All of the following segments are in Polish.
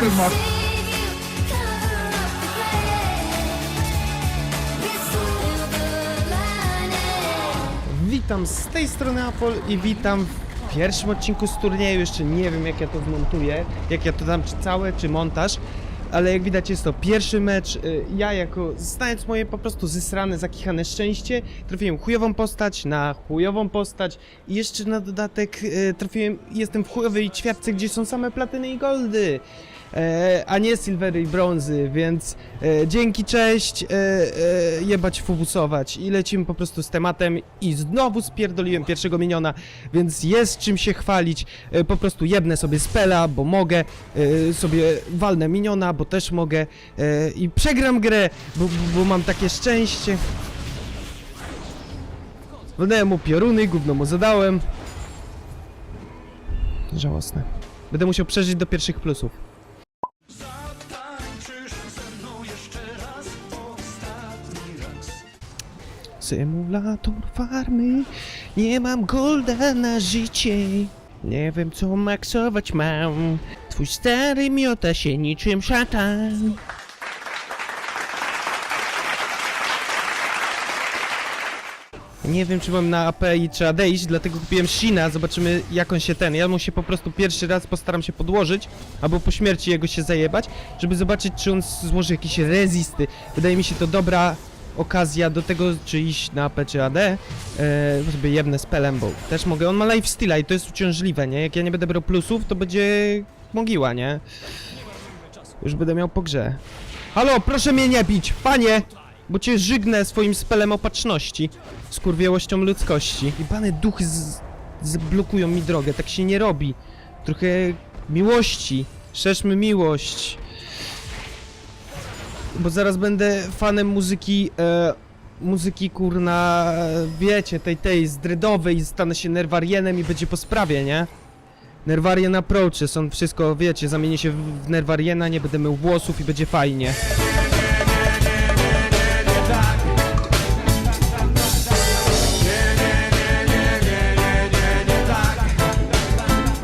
spell masz? Witam z tej strony Apol i witam w pierwszym odcinku z turnieju. Jeszcze nie wiem jak ja to zmontuję, jak ja to dam, czy całe, czy montaż. Ale jak widać jest to pierwszy mecz. Y, Ja jako, znając moje po prostu zesrane, zakichane szczęście, trafiłem chujową postać na chujową postać i jeszcze na dodatek y, trafiłem, jestem w chujowej ćwiartce, gdzie są same platyny i goldy. E, a nie silvery i brązy, więc e, dzięki, cześć, e, jebać fubusować i lecimy po prostu z tematem i znowu spierdoliłem pierwszego miniona, więc jest czym się chwalić, po prostu jebnę sobie spela, bo mogę, sobie walnę miniona, bo też mogę i przegram grę, bo, bo mam takie szczęście. Walnąłem mu pioruny, gówno mu zadałem. Żałosne. Będę musiał przeżyć do pierwszych plusów. Symulator farmy, nie mam golda na życie. Nie wiem co maksować mam. Twój stary miota się niczym szatan. Nie wiem czy mam na AP i trzeba dlatego kupiłem Shina, zobaczymy jak on się ten. Ja mu się po prostu pierwszy raz postaram się podłożyć, albo po śmierci jego się zajebać, żeby zobaczyć czy on złoży jakieś rezisty. Wydaje mi się to dobra okazja do tego, czy iść na AP czy AD, e, sobie jebnę spelem, bo też mogę. On ma lifesteala i to jest uciążliwe, nie? Jak ja nie będę brał plusów, to będzie mogiła, nie? Już będę miał po grze. Halo, proszę mnie nie bić, panie! Bo cię żygnę swoim spelem opatrzności, skurwiałością ludzkości. I bane duchy z... zablokują mi drogę, tak się nie robi. Trochę miłości, szerzmy miłość. Bo zaraz będę fanem muzyki, e, muzyki kurna, wiecie, tej, tej, z dreadowej, stanę się nerwarienem i będzie po sprawie, nie? Nerwarien approaches, on wszystko, wiecie, zamienię się w, w nerwariena, nie będę mył włosów i będzie fajnie.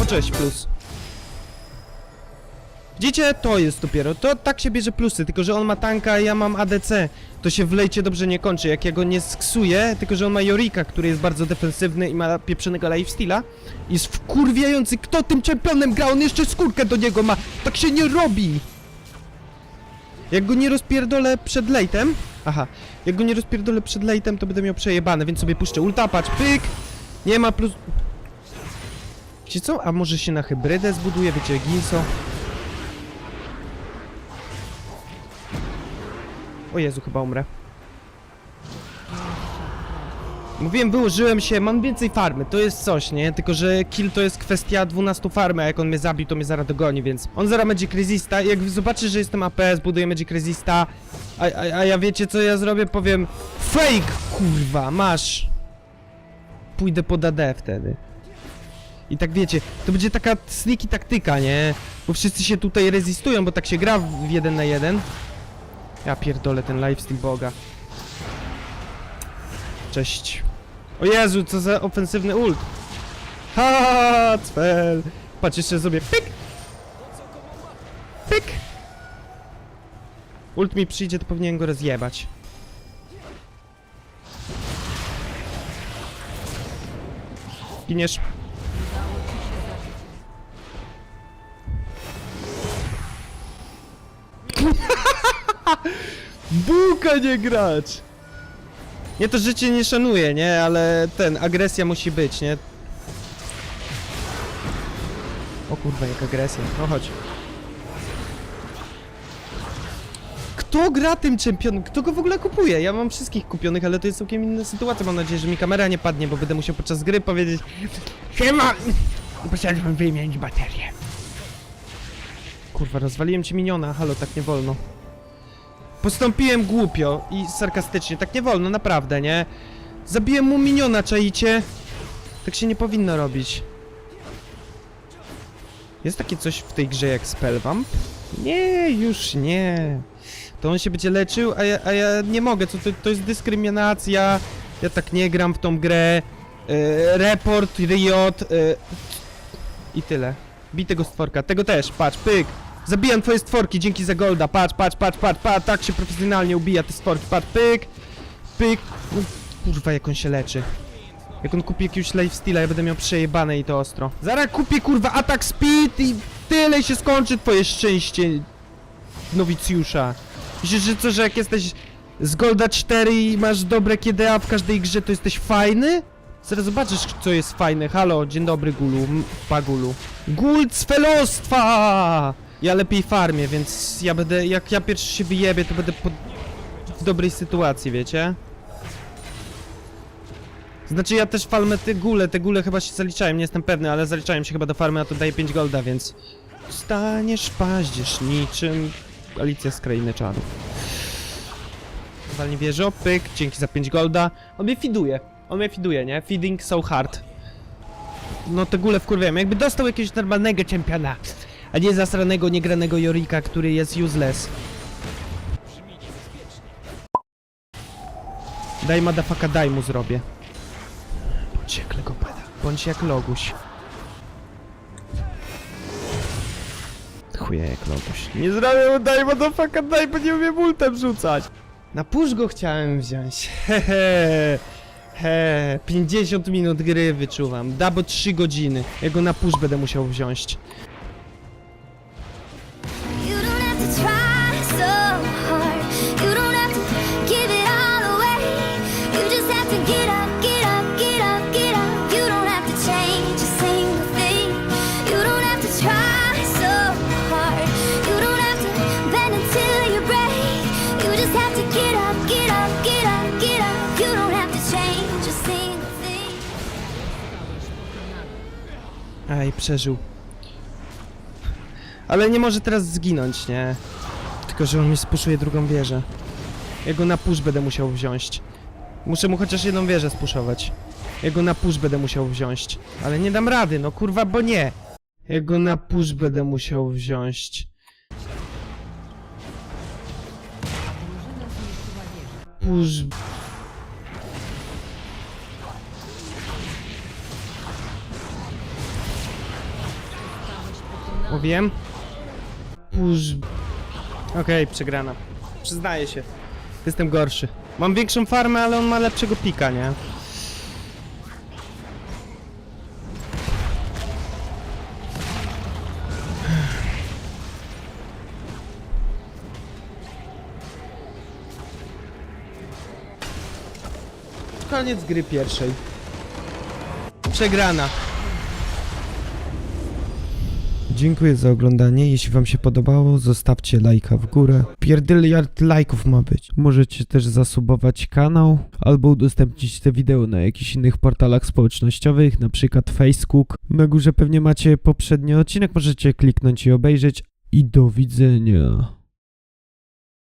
O cześć, plus. Widzicie? To jest dopiero. To tak się bierze plusy, tylko że on ma tanka, a ja mam ADC. To się w lejcie dobrze nie kończy. Jak ja go nie sksuję, tylko że on ma Jorika, który jest bardzo defensywny i ma pieprzonego lifesteala. Jest wkurwiający. Kto tym czempionem gra? On jeszcze skórkę do niego ma. Tak się nie robi. Jak go nie rozpierdolę przed lejtem... Aha. Jak go nie rozpierdolę przed lejtem, to będę miał przejebane, więc sobie puszczę ulta, pyk. Nie ma plus... Wiecie co? A może się na hybrydę zbuduje, wiecie, Ginso? O Jezu, chyba umrę. Mówiłem, wyłożyłem się, mam więcej farmy, to jest coś, nie? Tylko, że kill to jest kwestia 12 farmy, a jak on mnie zabił, to mnie zaraz dogoni, więc... On zaraz Magic Resista, jak zobaczy, że jestem AP, zbuduję Magic Resista, a, a, a ja wiecie, co ja zrobię? Powiem... Fake, kurwa, masz! Pójdę pod AD wtedy. I tak wiecie, to będzie taka sneaky taktyka, nie? Bo wszyscy się tutaj rezistują, bo tak się gra w jeden na jeden. Ja pierdolę ten lifesteal boga. Cześć. O Jezu, co za ofensywny ult. Ha, cfel. Patrz, jeszcze sobie pyk. Pyk. Ult mi przyjdzie, to powinien go rozjebać. Giniesz. Buka nie gracz! Nie to życie nie szanuje, nie? Ale ten, agresja musi być, nie? O kurwa, jak agresja. No chodź. Kto gra tym czempionem? Kto go w ogóle kupuje? Ja mam wszystkich kupionych, ale to jest całkiem inna sytuacja. Mam nadzieję, że mi kamera nie padnie, bo będę musiał podczas gry powiedzieć Siema! Poszedłem wymienić baterię. Kurwa, rozwaliłem ci miniona. Halo, tak nie wolno. Postąpiłem głupio i sarkastycznie, tak nie wolno, naprawdę, nie? Zabiłem mu miniona, czaicie? Tak się nie powinno robić. Jest takie coś w tej grze jak Spellvamp? Nie, już nie. To on się będzie leczył, a ja, a ja nie mogę, co to, to jest dyskryminacja. Ja tak nie gram w tą grę. E, report, Riot. E, I tyle. Bij tego stworka, tego też, patrz, pyk. Zabijam twoje stworki, dzięki za golda. Patrz, patrz, patrz, patrz, patrz, tak się profesjonalnie ubija te stworki. Patrz, pyk, pyk. No, kurwa, jak on się leczy. Jak on kupi jakiegoś lifesteala, ja będę miał przejebane i to ostro. Zaraz kupię, kurwa, atak speed i tyle się skończy twoje szczęście, nowicjusza. Myślisz, że co, że jak jesteś z Golda 4 i masz dobre KDA w każdej grze, to jesteś fajny? Zaraz zobaczysz, co jest fajne. Halo, dzień dobry, Gulu. Pagulu. Gul cwelostwa! Ja lepiej farmię, więc ja będę, jak ja pierwszy się wyjebię, to będę w dobrej sytuacji, wiecie? Znaczy ja też farmę te gule, te gule chyba się zaliczają, nie jestem pewny, ale zaliczają się chyba do farmy, a to daje 5 golda, więc... Staniesz paździerz niczym Alicja z Krainy Czarów. Walnie wieżo, pyk, dzięki za 5 golda. On mnie fiduje, on mnie fiduje, nie? Feeding so hard. No te gule wkurwiam, jakby dostał jakiegoś normalnego czempiona, a nie zasranego, niegranego Jorika, który jest useless. Daj madafaka, daj mu zrobię. Bądź jak Legopeda, bądź jak Loguś. Chuje jak Loguś. Nie zrobię daj madafaka, daj, bo nie umiem ultem rzucać. Na push go chciałem wziąć. Hehe. He, 50 minut gry wyczuwam. Da, bo 3 godziny. Ja go na push będę musiał wziąć. Aj, przeżył. Ale nie może teraz zginąć, nie? Tylko, że on mi spuszuje drugą wieżę. Ja go na push będę musiał wziąć. Muszę mu chociaż jedną wieżę spuszować. Ja go na push będę musiał wziąć. Ale nie dam rady, no kurwa, bo nie. Ja go na push będę musiał wziąć. Push... Push... Okej, przegrana. Przyznaję się. Jestem gorszy. Mam większą farmę, ale on ma lepszego pika, nie? Koniec gry pierwszej. Przegrana. Dziękuję za oglądanie. Jeśli wam się podobało, zostawcie lajka w górę. Pierdyliard lajków ma być. Możecie też zasubować kanał albo udostępnić te wideo na jakichś innych portalach społecznościowych, na przykład Facebook. Na górze pewnie macie poprzedni odcinek, możecie kliknąć i obejrzeć. I do widzenia.